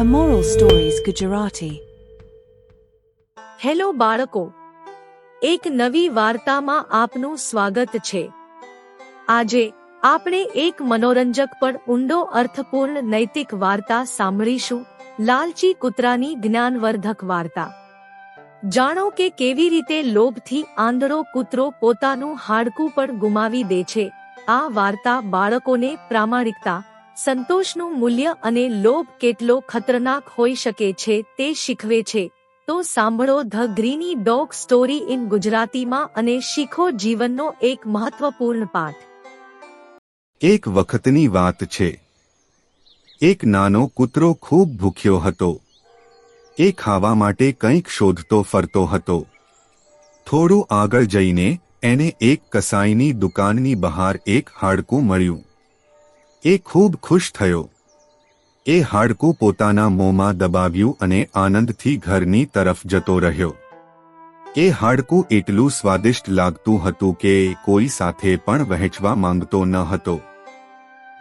A stories Gujarati hello બાળકો. એક નવી વાર્તામાં આપનું સ્વાગત છે. આજે આપણે એક મનોરંજક પણ ઊંડો, અર્થપૂર્ણ, નૈતિક વાર્તા સાંભળીશું. લાલચી કૂતરાની જ્ઞાનવર્ધક વાર્તા. જાણો કે કેવી રીતે લોભથી આંધળો કૂતરો પોતાનું હાડકું પણ ગુમાવી દે છે. આ વાર્તા બાળકોને પ્રામાણિકતા સંતોષનું મૂલ્ય અને લોભ કેટલો ખતરનાક હોઈ શકે છે તે શીખવે છે. તો સાંભળો the Greeny dog story in ગુજરાતીમાં અને શીખો જીવનનો એક મહત્વપૂર્ણ પાઠ. એક વખતની વાત છે. એક નાનો કૂતરો ખૂબ ભૂખ્યો હતો. એ ખાવા માટે કંઈક શોધતો ફરતો હતો. થોડું આગળ જઈને એને એક કસાઈની દુકાનની બહાર એક હાડકું મળ્યું. એ ખૂબ ખુશ થયો. એ હાડકું પોતાના મોંમાં દબાવ્યું અને આનંદથી ઘરની તરફ જતો રહ્યો. એ હાડકું એટલું સ્વાદિષ્ટ લાગતું હતું કે કોઈ સાથે પણ વહેંચવા માંગતો ન હતો.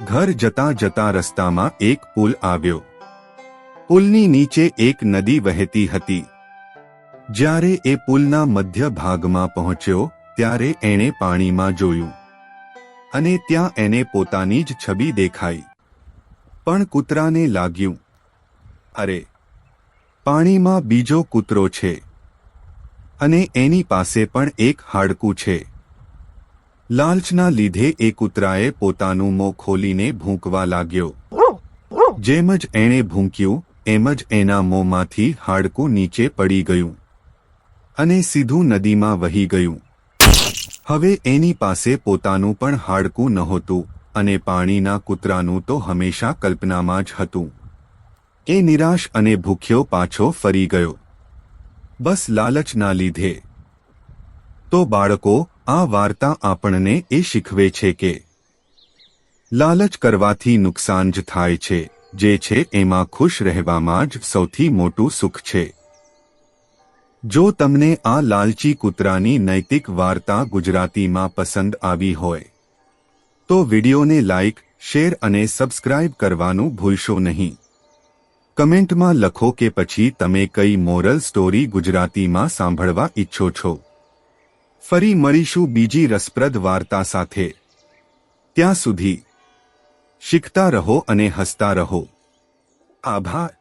ઘર જતા જતા રસ્તામાં એક પુલ આવ્યો. પુલની નીચે એક નદી વહેતી હતી. જ્યારે એ પુલના મધ્ય ભાગમાં પહોંચ્યો, ત્યારે એણે પાણીમાં જોયું. અને ત્યાં એને પોતાની જ છબી દેખાઈ. પણ કૂતરાને લાગ્યું, અરે, પાણીમાં બીજો કૂતરો છે. અને એની પાસે પણ એક હાડકું છે. લાલચના લીધે એ કૂતરાએ પોતાનું મોં ખોલીને ભૂંકવા લાગ્યો. જેમ જ એણે ભૂંક્યું, એમ જ એના મોંમાંથી હાડકું નીચે પડી ગયું. અને સીધું નદીમાં વહી ગયું. હવે એની પાસે પોતાનું પણ હાડકું નહોતું અને પાણીના કૂતરાનું તો હંમેશા કલ્પનામાં જ હતું. એ નિરાશ અને ભૂખ્યો પાછો ફરી ગયો. બસ લાલચના લીધે. તો બાળકો, આ વાર્તા આપણને એ શીખવે છે કે લાલચ કરવાથી નુકસાન જ થાય છે, જે છે એમાં ખુશ રહેવામાં જ સૌથી મોટું સુખ છે. જો તમને આ લાલચી કૂતરાની નૈતિક વાર્તા ગુજરાતીમાં પસંદ આવી હોય, તો વિડિયોને લાઇક શેર અને સબસ્ક્રાઇબ કરવાનું ભૂલશો નહીં. કમેન્ટમાં લખો કે પછી તમે કઈ મોરલ સ્ટોરી ગુજરાતીમાં સાંભળવા ઈચ્છો છો. ફરી મળીશું બીજી રસપ્રદ વાર્તા સાથે. ત્યાં સુધી શીખતા રહો અને હસતા રહો. આભાર.